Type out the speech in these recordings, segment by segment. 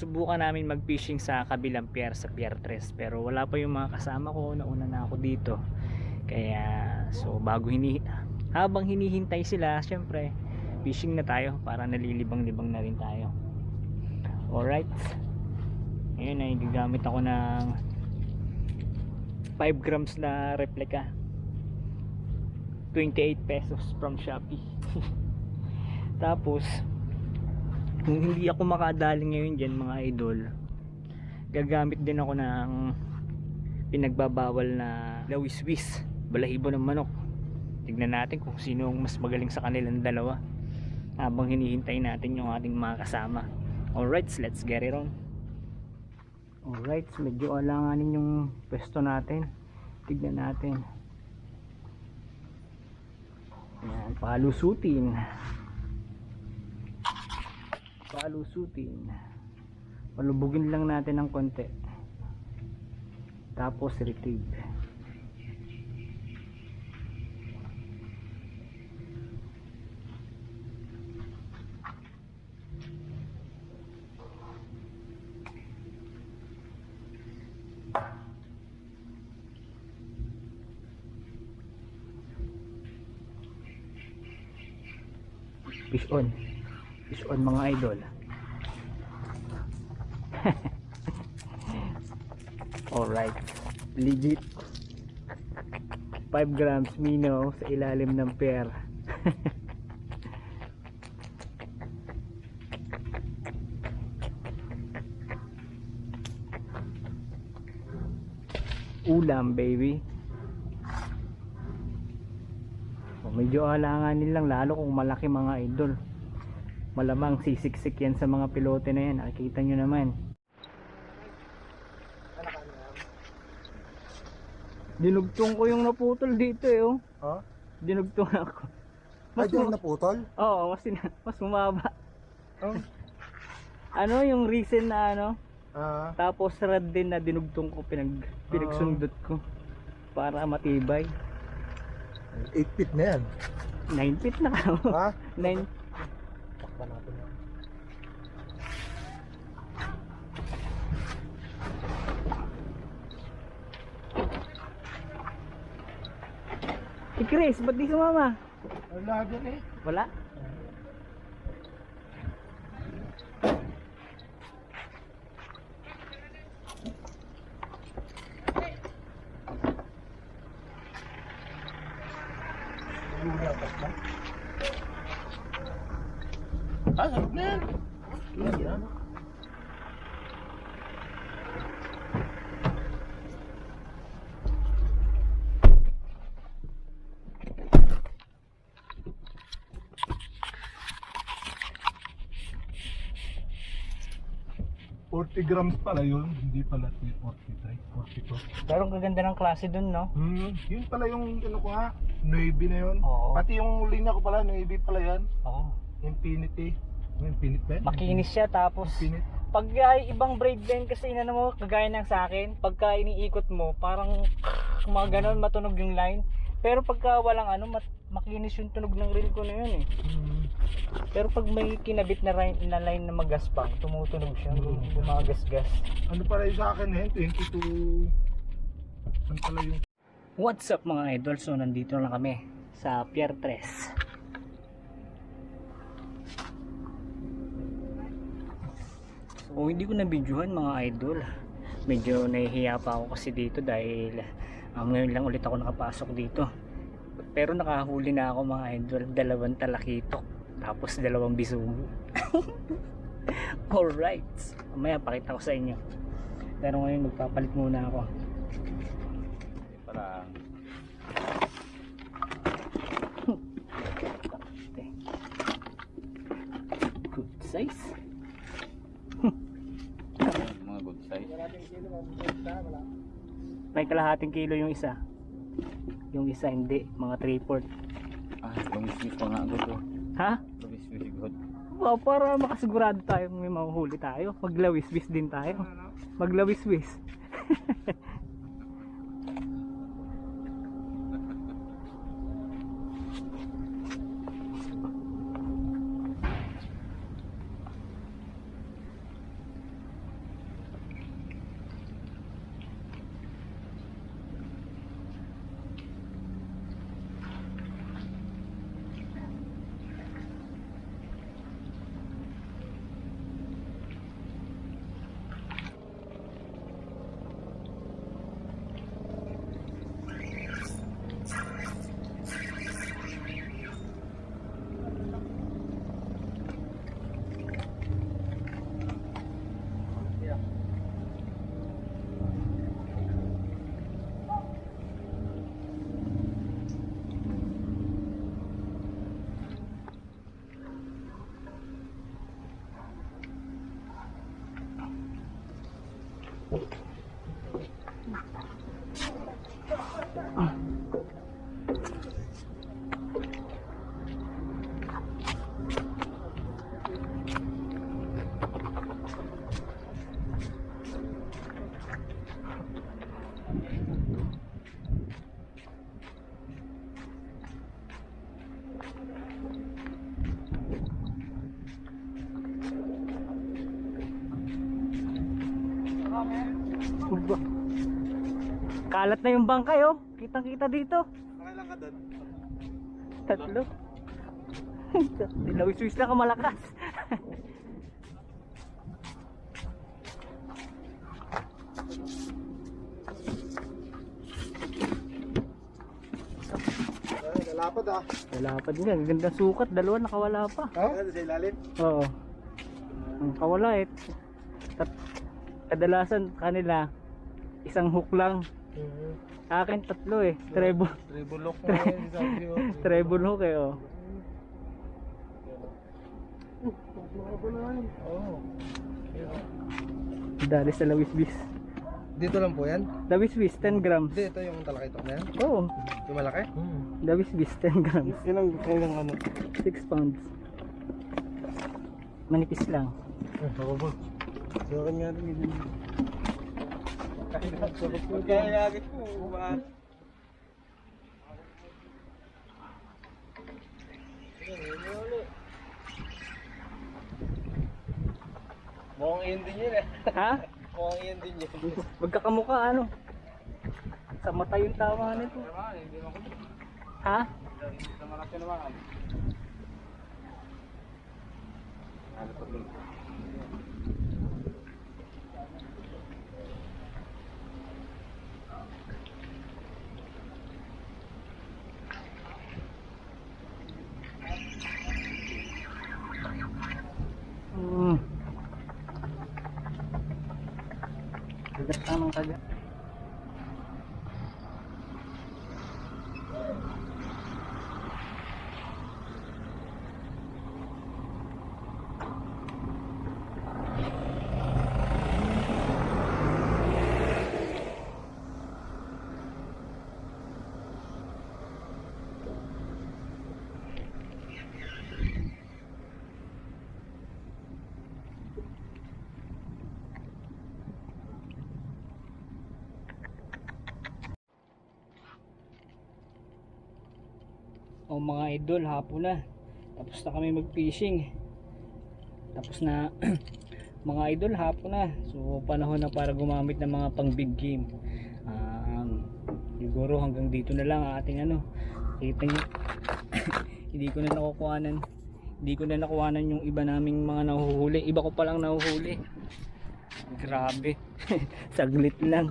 subukan namin mag-fishing sa kabilang pier sa Pier 3 pero wala pa yung mga kasama ko. Nauna na ako dito. Kaya so bago hini habang hinihintay sila syempre fishing na tayo para nalilibang-libang na rin tayo. Alright. Ngayon ay gagamit ako ng 5 grams na replica 28 pesos from Shopee. Tapos kung hindi ako makadali ngayon dyan mga idol gagamit din ako ng pinagbabawal na lawiswis balahibo ng manok. Tignan natin kung sino ang mas magaling sa kanilang dalawa habang hinihintay natin yung ating mga kasama. Alright let's get it on. Alright medyo alanganin yung pwesto natin. Tignan natin. Yan palusutin palusutin. Palubugin lang natin ng konti. Tapos retrieve. Fish on fish on mga idol. Alright. Legit. 5 grams mino sa ilalim ng pear ulam baby. O, medyo alanganin lang lalo kung malaki mga idol malamang sisiksik yan sa mga pilote na yan nakikita nyo naman dinugtong ko yung naputol dito eh oh. Ha? dinugtong ako Ay, mas, di mu- naputol? oo mas, mas bumaba Oh. ano yung reason na ano Ah, tapos rad din na dinugtong ko pinag pinagsundot ko para matibay 8 feet na yan. 9 feet na ka Ha? 9 Natin yan. Si Chris, ba't di sumama? Wala dyan eh. Wala? Ah, sarap na yan. Yan. Forty grams pala yun, hindi pala 43, 42. Pero ang gaganda ng klase dun, no? Hmm, yun pala yung ano ko nga, Navy na yun. Oo. Pati yung linya ko pala, Navy pala yan. Oo. Infinity. Infinite ba? yan? Makinis siya tapos Infinite. pag ay, ibang braid din kasi inano mo kagaya ng sa akin, pagka iniikot mo parang mga ganon matunog yung line. Pero pagka walang ano, mat, makinis yung tunog ng reel ko na yun eh. Hmm. Pero pag may kinabit na line na, line na magaspang, tumutunog siya, Mm. gumagasgas. Ano pala yung sa akin eh, 22... Ano pala yung... What's up mga idol? So nandito na lang kami sa Pier 3. So hindi ko na-videohan mga idol. Medyo nahihiya pa ako kasi dito dahil um, ngayon lang ulit ako nakapasok dito. Pero nakahuli na ako mga idol, dalawang talakitok tapos dalawang bisugo. Alright. Mamaya pakita ko sa inyo. Pero ngayon magpapalit muna ako. Parang Good size. mga good size. May kalahating kilo yung isa. Yung isa hindi, mga 3-4. Ah, lumis-mis pa nga oh. Ha? Lumis-mis good. Wow, para makasigurado tayo may mahuhuli tayo. Maglawis-wis din tayo. Maglawis-wis. Uba. Kalat na yung bangkay oh. Kitang kita dito. Nakailan ka doon? Tatlo. Tinawis-wis na ka malakas. Ay, nalapad ah. Lalapad nga. Gandang sukat. Dalawa nakawala pa. Ha? Ano sa ilalim? Oo. Ang kawala eh. Tat kadalasan kanila isang hook lang. Sa akin tatlo eh. Treble. Sabi ko. Treble hook eh oh. Oo. Dali sa lawisbis. Dito lang po yan? Lawisbis 10 grams. Hindi, ito yung talakitok na yan. Oo. Yung malaki? Lawisbis 10 grams. Ilang, ilang ano? 6 pounds. Manipis lang. Ako ba? Sa akin nga rin. Kaya lagi po. ba? Mukhang yun din yun eh. Ha? Mukhang yun din yun. Magkakamukha ano? Sa mata yung tama nito. Ha? Hmm. kegertangan saja O mga idol, hapon na. Tapos na kami mag-fishing. Tapos na mga idol, hapon na. So panahon na para gumamit ng mga pang big game. Um, siguro hanggang dito na lang ang ating ano. Kita nyo. hindi ko na nakukuhanan. Hindi ko na nakuhanan yung iba naming mga nahuhuli. Iba ko pa lang nahuhuli. Grabe. Saglit lang.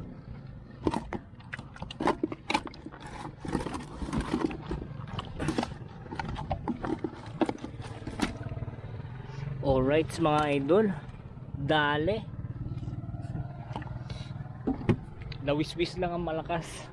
Alright mga idol. Dale. Lawiswis lang ang malakas